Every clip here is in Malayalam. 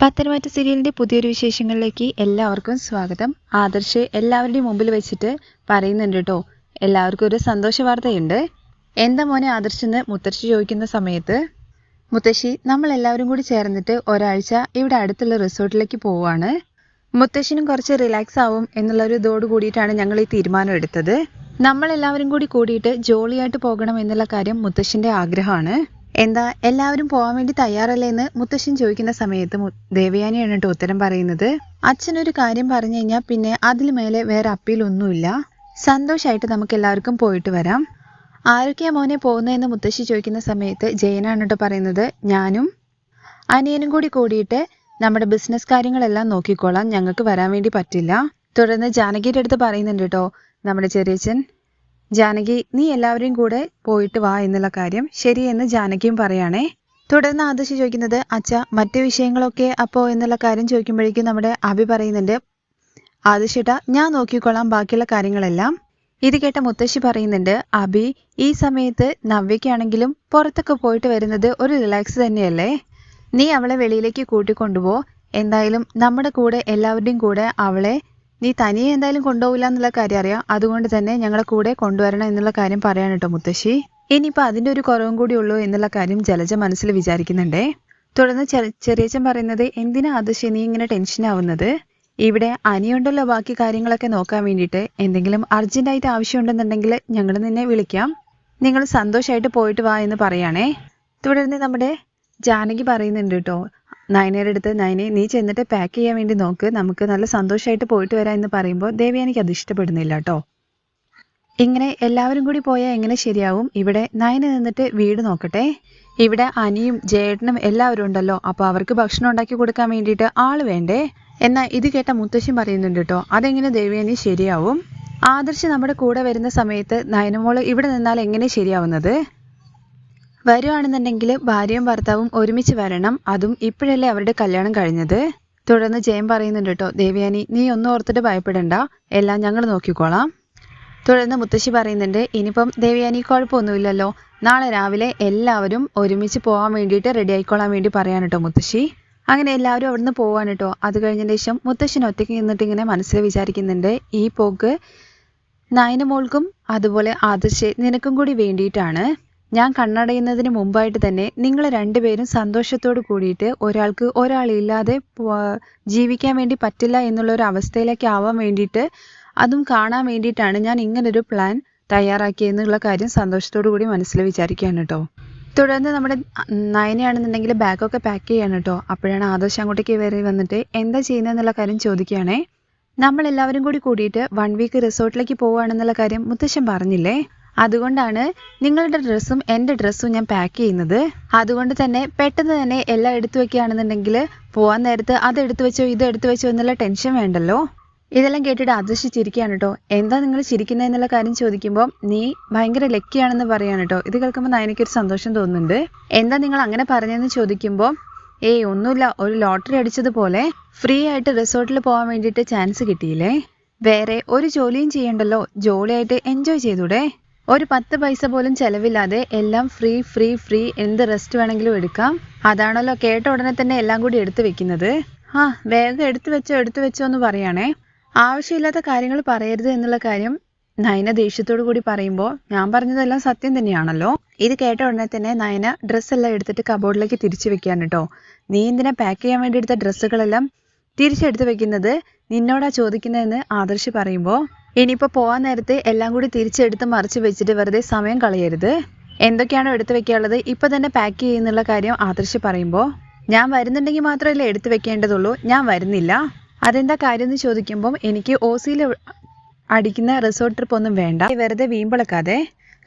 പത്തനംതിട്ട സീരിയലിന്റെ പുതിയൊരു വിശേഷങ്ങളിലേക്ക് എല്ലാവർക്കും സ്വാഗതം. ആദർശ് എല്ലാവരുടെയും മുമ്പിൽ വെച്ചിട്ട് പറയുന്നുണ്ട് കേട്ടോ. എല്ലാവർക്കും ഒരു സന്തോഷ വാർത്തയുണ്ട്. എന്താ മോനെ ആദർശ് എന്ന് മുത്തശ്ശി ചോദിക്കുന്ന സമയത്ത്? മുത്തശ്ശി നമ്മൾ എല്ലാവരും കൂടി ചേർന്നിട്ട് ഒരാഴ്ച ഇവിടെ അടുത്തുള്ള റിസോർട്ടിലേക്ക് പോവാണ്. മുത്തശ്ശിനും കുറച്ച് റിലാക്സ് ആവും എന്നുള്ള ഒരു ഇതോട് കൂടിയിട്ടാണ് ഞങ്ങൾ ഈ തീരുമാനം എടുത്തത്. നമ്മൾ എല്ലാവരും കൂടി കൂടിയിട്ട് ജോളിയായിട്ട് പോകണം എന്നുള്ള കാര്യം മുത്തശ്ശിന്റെ ആഗ്രഹമാണ്. എന്താ എല്ലാവരും പോകാൻ വേണ്ടി തയ്യാറല്ലേ എന്ന് മുത്തശ്ശൻ ചോദിക്കുന്ന സമയത്ത് ദേവയാനി ദേവയാനിയാണ് കേട്ടോ ഉത്തരം പറയുന്നത്. അച്ഛനൊരു കാര്യം പറഞ്ഞു കഴിഞ്ഞാൽ പിന്നെ അതിൽ മേലെ വേറെ അപ്പീലൊന്നുമില്ല. സന്തോഷമായിട്ട് നമുക്ക് എല്ലാവർക്കും പോയിട്ട് വരാം. ആരൊക്കെയാ മോനെ പോകുന്നതെന്ന് മുത്തശ്ശി ചോദിക്കുന്ന സമയത്ത് ജയനാണ് കേട്ടോ പറയുന്നത്. ഞാനും അനിയനും കൂടി കൂടിയിട്ട് നമ്മുടെ ബിസിനസ് കാര്യങ്ങളെല്ലാം നോക്കിക്കോളാം. ഞങ്ങൾക്ക് വരാൻ വേണ്ടി പറ്റില്ല. തുടർന്ന് ജാനകിയുടെ അടുത്ത് പറയുന്നുണ്ട് കേട്ടോ നമ്മുടെ ചെറിയച്ഛൻ. ജാനകി നീ എല്ലാവരെയും കൂടെ പോയിട്ട് വാ എന്നുള്ള കാര്യം ശരിയെന്ന് ജാനകിയും പറയാണേ. തുടർന്ന് ആദർശ് ചോദിക്കുന്നത് അച്ഛ മറ്റു വിഷയങ്ങളൊക്കെ അപ്പോ? എന്നുള്ള കാര്യം ചോദിക്കുമ്പോഴേക്കും നമ്മുടെ അഭി പറയുന്നുണ്ട് ആദർശേട്ടാ ഞാൻ നോക്കിക്കൊള്ളാം ബാക്കിയുള്ള കാര്യങ്ങളെല്ലാം. ഇത് കേട്ട മുത്തശ്ശി പറയുന്നുണ്ട് അഭി ഈ സമയത്ത് നവ്യക്കാണെങ്കിലും പുറത്തൊക്കെ പോയിട്ട് വരുന്നത് ഒരു റിലാക്സ് തന്നെയല്ലേ? നീ അവളെ വെളിയിലേക്ക് കൂട്ടിക്കൊണ്ടുപോ. എന്തായാലും നമ്മുടെ കൂടെ എല്ലാവരുടെയും കൂടെ അവളെ നീ തനിയെ എന്തായാലും കൊണ്ടുപോകില്ല എന്നുള്ള കാര്യം അറിയാം. അതുകൊണ്ട് തന്നെ ഞങ്ങളെ കൂടെ കൊണ്ടുവരണം എന്നുള്ള കാര്യം പറയാൻ കേട്ടോ മുത്തശ്ശി. ഇനിയിപ്പോൾ അതിന്റെ ഒരു കുറവും കൂടി ഉള്ളൂ എന്നുള്ള കാര്യം ജലജ മനസ്സിൽ വിചാരിക്കുന്നുണ്ടേ. തുടർന്ന് ചെറിയച്ചൻ പറയുന്നത് എന്തിനാ അത് നീ ഇങ്ങനെ ടെൻഷൻ ആവുന്നത്? ഇവിടെ അനിയുണ്ടല്ലോ ബാക്കി കാര്യങ്ങളൊക്കെ നോക്കാൻ വേണ്ടിയിട്ട്. എന്തെങ്കിലും അർജന്റായിട്ട് ആവശ്യമുണ്ടെന്നുണ്ടെങ്കിൽ ഞങ്ങൾ നിന്നെ വിളിക്കാം. നിങ്ങൾ സന്തോഷമായിട്ട് പോയിട്ട് വാ എന്ന് പറയുകയാണേ തുടർന്ന് നമ്മുടെ ജാനകി പറയുന്നുണ്ട് കേട്ടോ നയനയുടെ അടുത്ത് നയനെ നീ ചെന്നിട്ട് പാക്ക് ചെയ്യാൻ വേണ്ടി നോക്ക്. നമുക്ക് നല്ല സന്തോഷമായിട്ട് പോയിട്ട് വരാം എന്ന് പറയുമ്പോൾ ദേവയാനിക്ക് അത് ഇഷ്ടപ്പെടുന്നില്ല കേട്ടോ ഇങ്ങനെ എല്ലാവരും കൂടി പോയാൽ എങ്ങനെ ശരിയാവും? ഇവിടെ നയന നിന്നിട്ട് വീട് നോക്കട്ടെ. ഇവിടെ അനിയും ജേട്ടനും എല്ലാവരും ഉണ്ടല്ലോ. അപ്പോൾ അവർക്ക് ഭക്ഷണം ഉണ്ടാക്കി കൊടുക്കാൻ വേണ്ടിയിട്ട് ആൾ വേണ്ടേ? എന്നാൽ ഇത് കേട്ട മുത്തശ്ശി പറയുന്നുണ്ട് കേട്ടോ അതെങ്ങനെ ദേവിയനി ശരിയാവും? ആദർശ് നമ്മുടെ കൂടെ വരുന്ന സമയത്ത് നയനമോൾ ഇവിടെ നിന്നാൽ എങ്ങനെ ശരിയാവുന്നത്? വരുവാണെന്നുണ്ടെങ്കിൽ ഭാര്യയും ഭർത്താവും ഒരുമിച്ച് വരണം. അതും ഇപ്പോഴല്ലേ അവരുടെ കല്യാണം കഴിഞ്ഞത്? തുടർന്ന് ജയം പറയുന്നുണ്ട് കേട്ടോ. ദേവയാനി നീ ഒന്നും ഓർത്തിട്ട് ഭയപ്പെടണ്ട. എല്ലാം ഞങ്ങൾ നോക്കിക്കോളാം. തുടർന്ന് മുത്തശ്ശി പറയുന്നുണ്ട് ഇനിയിപ്പം ദേവയാനി കുഴപ്പമൊന്നുമില്ലല്ലോ. നാളെ രാവിലെ എല്ലാവരും ഒരുമിച്ച് പോകാൻ വേണ്ടിയിട്ട് റെഡി ആയിക്കോളാൻ വേണ്ടി പറയാൻ കേട്ടോ മുത്തശ്ശി. അങ്ങനെ എല്ലാവരും അവിടുന്ന് പോവാൻ കേട്ടോ. അത് കഴിഞ്ഞതിന് ശേഷം മുത്തശ്ശൻ ഒറ്റയ്ക്ക് നിന്നിട്ട് ഇങ്ങനെ മനസ്സിൽ വിചാരിക്കുന്നുണ്ട് ഈ പോക്ക് നയന മോൾക്കും അതുപോലെ ആദർശ് നിനക്കും കൂടി വേണ്ടിയിട്ടാണ്. ഞാൻ കണ്ണടയുന്നതിന് മുമ്പായിട്ട് തന്നെ നിങ്ങൾ രണ്ടുപേരും സന്തോഷത്തോട് കൂടിയിട്ട് ഒരാൾക്ക് ഒരാളില്ലാതെ ജീവിക്കാൻ വേണ്ടി പറ്റില്ല എന്നുള്ള ഒരു അവസ്ഥയിലേക്ക് ആവാൻ വേണ്ടിയിട്ട് അതും കാണാൻ വേണ്ടിയിട്ടാണ് ഞാൻ ഇങ്ങനൊരു പ്ലാൻ തയ്യാറാക്കിയെന്നുള്ള കാര്യം സന്തോഷത്തോടു കൂടി മനസ്സിൽ വിചാരിക്കുകയാണ് കേട്ടോ. തുടർന്ന് നമ്മുടെ നയനയാണെന്നുണ്ടെങ്കിൽ ബാഗൊക്കെ പാക്ക് ചെയ്യാണ് കേട്ടോ. അപ്പോഴാണ് ആദർശ് അങ്ങോട്ടേക്ക് വരെ വന്നിട്ട് എന്താ ചെയ്യുന്നതെന്നുള്ള കാര്യം ചോദിക്കുകയാണേ. നമ്മളെല്ലാവരും കൂടി കൂടിയിട്ട് വൺ വീക്ക് റിസോർട്ടിലേക്ക് പോവുകയാണെന്നുള്ള കാര്യം മുത്തശ്ശൻ പറഞ്ഞില്ലേ? അതുകൊണ്ടാണ് നിങ്ങളുടെ ഡ്രസ്സും എന്റെ ഡ്രസ്സും ഞാൻ പാക്ക് ചെയ്യുന്നത്. അതുകൊണ്ട് തന്നെ പെട്ടെന്ന് തന്നെ എല്ലാം എടുത്തു വെക്കുകയാണെന്നുണ്ടെങ്കിൽ പോകാൻ നേരത്ത് അത് എടുത്തു വെച്ചോ ഇത് എടുത്തു വെച്ചോ എന്നുള്ള ടെൻഷൻ വേണ്ടല്ലോ. ഇതെല്ലാം കേട്ടിട്ട് ആദർശ് ചിരിക്കുകയാണ് കേട്ടോ. എന്താ നിങ്ങൾ ചിരിക്കുന്നത് എന്നുള്ള കാര്യം ചോദിക്കുമ്പോൾ നീ ഭയങ്കര ലക്കിയാണെന്ന് പറയാണ് കേട്ടോ. ഇത് കേൾക്കുമ്പോൾ നയനയ്ക്കൊരു സന്തോഷം തോന്നുന്നുണ്ട്. എന്താ നിങ്ങൾ അങ്ങനെ പറഞ്ഞതെന്ന് ചോദിക്കുമ്പോൾ ഏയ് ഒന്നുമില്ല. ഒരു ലോട്ടറി അടിച്ചതുപോലെ ഫ്രീ ആയിട്ട് റിസോർട്ടിൽ പോകാൻ വേണ്ടിയിട്ട് ചാൻസ് കിട്ടിയില്ലേ? വേറെ ഒരു ജോലിയും ചെയ്യണ്ടല്ലോ. ജോലിയായിട്ട് എൻജോയ് ചെയ്തൂടെ? ഒരു പത്ത് പൈസ പോലും ചെലവില്ലാതെ എല്ലാം ഫ്രീ ഫ്രീ ഫ്രീ എന്ത് റെസ്റ്റ് വേണമെങ്കിലും എടുക്കാം. അതാണല്ലോ കേട്ട ഉടനെ തന്നെ എല്ലാം കൂടി എടുത്തു വെക്കുന്നത്. ആ വേഗം എടുത്തു വെച്ചോ എടുത്തു വെച്ചോ എന്ന് പറയാണേ. ആവശ്യമില്ലാത്ത കാര്യങ്ങൾ പറയരുത് എന്നുള്ള കാര്യം നയന ദേഷ്യത്തോടു കൂടി പറയുമ്പോൾ ഞാൻ പറഞ്ഞതെല്ലാം സത്യം തന്നെയാണല്ലോ. ഇത് കേട്ട ഉടനെ തന്നെ നയന ഡ്രസ്സ് എല്ലാം എടുത്തിട്ട് കബോർഡിലേക്ക് തിരിച്ചു വെക്കാൻ കേട്ടോ നീ എന്തിനാ പാക്ക് ചെയ്യാൻ വേണ്ടി എടുത്ത ഡ്രസ്സുകളെല്ലാം തിരിച്ചെടുത്ത് വെക്കുന്നത്? നിന്നോടാ ചോദിക്കുന്നതെന്ന് ആദർശ് പറയുമ്പോൾ ഇനിയിപ്പോൾ പോകാൻ നേരത്തെ എല്ലാം കൂടി തിരിച്ചെടുത്ത് മറിച്ച് വെച്ചിട്ട് വെറുതെ സമയം കളയരുത്. എന്തൊക്കെയാണോ എടുത്തു വെക്കാനുള്ളത് ഇപ്പൊ തന്നെ പാക്ക് ചെയ്യുന്നുള്ള കാര്യം ആദർശ് പറയുമ്പോൾ ഞാൻ വരുന്നുണ്ടെങ്കിൽ മാത്രമല്ലേ എടുത്തു വെക്കേണ്ടതുള്ളൂ ഞാൻ വരുന്നില്ല. അതെന്താ കാര്യം എന്ന് ചോദിക്കുമ്പോൾ എനിക്ക് ഓസിയിൽ അടിക്കുന്ന റിസോർട്ട് ട്രിപ്പ് ഒന്നും വേണ്ട. വെറുതെ വീമ്പിളക്കാതെ.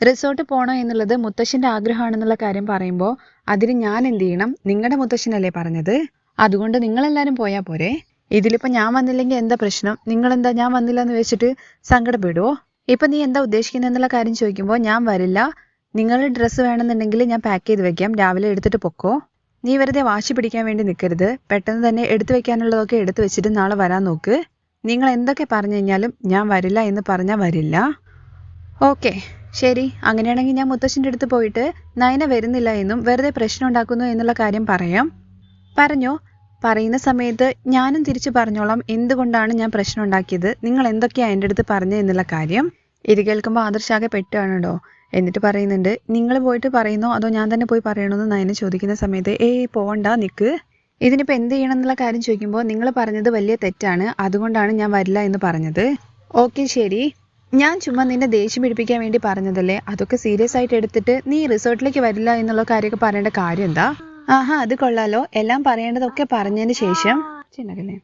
റിസോർട്ട് പോകണോ എന്നുള്ളത് മുത്തശ്ശന്റെ ആഗ്രഹമാണെന്നുള്ള കാര്യം പറയുമ്പോൾ അതിന് ഞാൻ എന്ത് ചെയ്യണം? നിങ്ങളുടെ മുത്തശ്ശനല്ലേ പറഞ്ഞത്? അതുകൊണ്ട് നിങ്ങളെല്ലാവരും പോയാൽ പോരെ. ഇതിലിപ്പോ ഞാൻ വന്നില്ലെങ്കിൽ എന്താ പ്രശ്നം? നിങ്ങൾ എന്താ ഞാൻ വന്നില്ല എന്ന് വെച്ചിട്ട് സങ്കടപ്പെടുവോ? ഇപ്പൊ നീ എന്താ ഉദ്ദേശിക്കുന്നത് എന്നുള്ള കാര്യം ചോദിക്കുമ്പോൾ ഞാൻ വരില്ല. നിങ്ങളുടെ ഡ്രസ്സ് വേണമെന്നുണ്ടെങ്കിൽ ഞാൻ പാക്ക് ചെയ്ത് വെക്കാം. രാവിലെ എടുത്തിട്ട് പൊക്കോ. നീ വെറുതെ വാശി പിടിക്കാൻ വേണ്ടി നിൽക്കരുത് പെട്ടെന്ന് തന്നെ എടുത്തു വെക്കാനുള്ളതൊക്കെ എടുത്തു വെച്ചിട്ട് നാളെ വരാൻ നോക്ക്. നിങ്ങൾ എന്തൊക്കെ പറഞ്ഞു കഴിഞ്ഞാലും ഞാൻ വരില്ല എന്ന് പറഞ്ഞാൽ വരില്ല. ഓക്കെ ശരി. അങ്ങനെയാണെങ്കിൽ ഞാൻ മുത്തശ്ശന്റെ അടുത്ത് പോയിട്ട് നയന വരുന്നില്ല എന്നും വെറുതെ പ്രശ്നം ഉണ്ടാക്കുന്നു എന്നുള്ള കാര്യം പറയാം. പറഞ്ഞോ? പറയുന്ന സമയത്ത് ഞാനും തിരിച്ചു പറഞ്ഞോളാം. എന്തുകൊണ്ടാണ് ഞാൻ പ്രശ്നം ഉണ്ടാക്കിയത്? നിങ്ങൾ എന്തൊക്കെയാണ് എന്റെ അടുത്ത് പറഞ്ഞു എന്നുള്ള കാര്യം? ഇത് കേൾക്കുമ്പോൾ ആദർശാകെ പെട്ടാണ് എന്നിട്ട് പറയുന്നുണ്ട് നിങ്ങൾ പോയിട്ട് പറയുന്നോ? അതോ ഞാൻ തന്നെ പോയി പറയണമെന്ന് നയന ചോദിക്കുന്ന സമയത്ത് ഏയ് പോകണ്ട നിക്ക്. ഇതിനിപ്പോൾ എന്ത് ചെയ്യണം എന്നുള്ള കാര്യം ചോദിക്കുമ്പോൾ നിങ്ങൾ പറഞ്ഞത് വലിയ തെറ്റാണ്. അതുകൊണ്ടാണ് ഞാൻ വരില്ല എന്ന് പറഞ്ഞത്. ഓക്കെ ശരി. ഞാൻ ചുമ്മാ നിന്നെ ദേഷ്യം പിടിപ്പിക്കാൻ വേണ്ടി പറഞ്ഞതല്ലേ? അതൊക്കെ സീരിയസ് ആയിട്ട് എടുത്തിട്ട് നീ റിസോർട്ടിലേക്ക് വരില്ല എന്നുള്ള കാര്യമൊക്കെ പറയേണ്ട കാര്യം എന്താ? ആഹാ അത് കൊള്ളാലോ. എല്ലാം പറയേണ്ടതൊക്കെ പറഞ്ഞതിന് ശേഷം ചിന്നകല്ലേ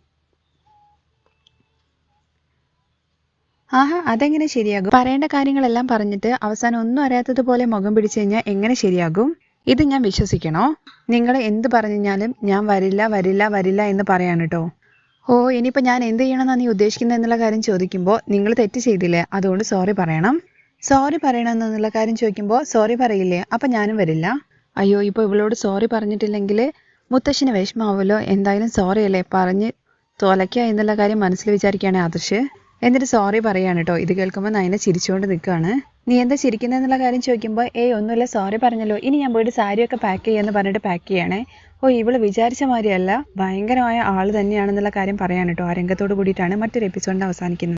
ആഹാ അതെങ്ങനെ ശരിയാകും? പറയേണ്ട കാര്യങ്ങളെല്ലാം പറഞ്ഞിട്ട് അവസാനം ഒന്നും അറിയാത്തതുപോലെ മുഖം പിടിച്ചു കഴിഞ്ഞാൽ എങ്ങനെ ശരിയാകും? ഇത് ഞാൻ വിശ്വസിക്കണോ? നിങ്ങൾ എന്ത് പറഞ്ഞാലും ഞാൻ വരില്ല വരില്ല വരില്ല എന്ന് പറയാണ് കേട്ടോ ഓ ഇനിയിപ്പോൾ ഞാൻ എന്ത് ചെയ്യണമെന്നാണ് നീ ഉദ്ദേശിക്കുന്നത് എന്നുള്ള കാര്യം ചോദിക്കുമ്പോൾ നിങ്ങൾ തെറ്റ് ചെയ്തില്ലേ? അതുകൊണ്ട് സോറി പറയണം. സോറി പറയണമെന്നുള്ള കാര്യം ചോദിക്കുമ്പോൾ സോറി പറയില്ലേ? അപ്പം ഞാനും വരില്ല. അയ്യോ ഇപ്പോൾ ഇവളോട് സോറി പറഞ്ഞിട്ടില്ലെങ്കിൽ മുത്തശ്ശിന് വിഷമാവുമല്ലോ. എന്തായാലും സോറി അല്ലേ? പറഞ്ഞ് തോലയ്ക്ക എന്നുള്ള കാര്യം മനസ്സിൽ വിചാരിക്കുകയാണ് ആദർശ്. എന്നിട്ട് സോറി പറയാണ് കേട്ടോ ഇത് കേൾക്കുമ്പോൾ നയന ചിരിച്ചുകൊണ്ട് നിൽക്കുകയാണ്. നീ എന്താ ചിരിക്കുന്നതെന്നുള്ള കാര്യം ചോദിക്കുമ്പോൾ ഏയ് ഒന്നുമില്ല സോറി പറഞ്ഞല്ലോ. ഇനി ഞാൻ പോയിട്ട് സാരിയൊക്കെ പാക്ക് ചെയ്യാന്ന് പറഞ്ഞിട്ട് പാക്ക് ചെയ്യണേ. ഓ ഇവൾ വിചാരിച്ച മാതിരിയല്ല. ഭയങ്കരമായ ആൾ തന്നെയാണെന്നുള്ള കാര്യം പറയാൻ കേട്ടോ ആ രംഗത്തോട് കൂടിയിട്ടാണ് മറ്റൊരു എപ്പിസോഡിന്റെ അവസാനിക്കുന്നത്.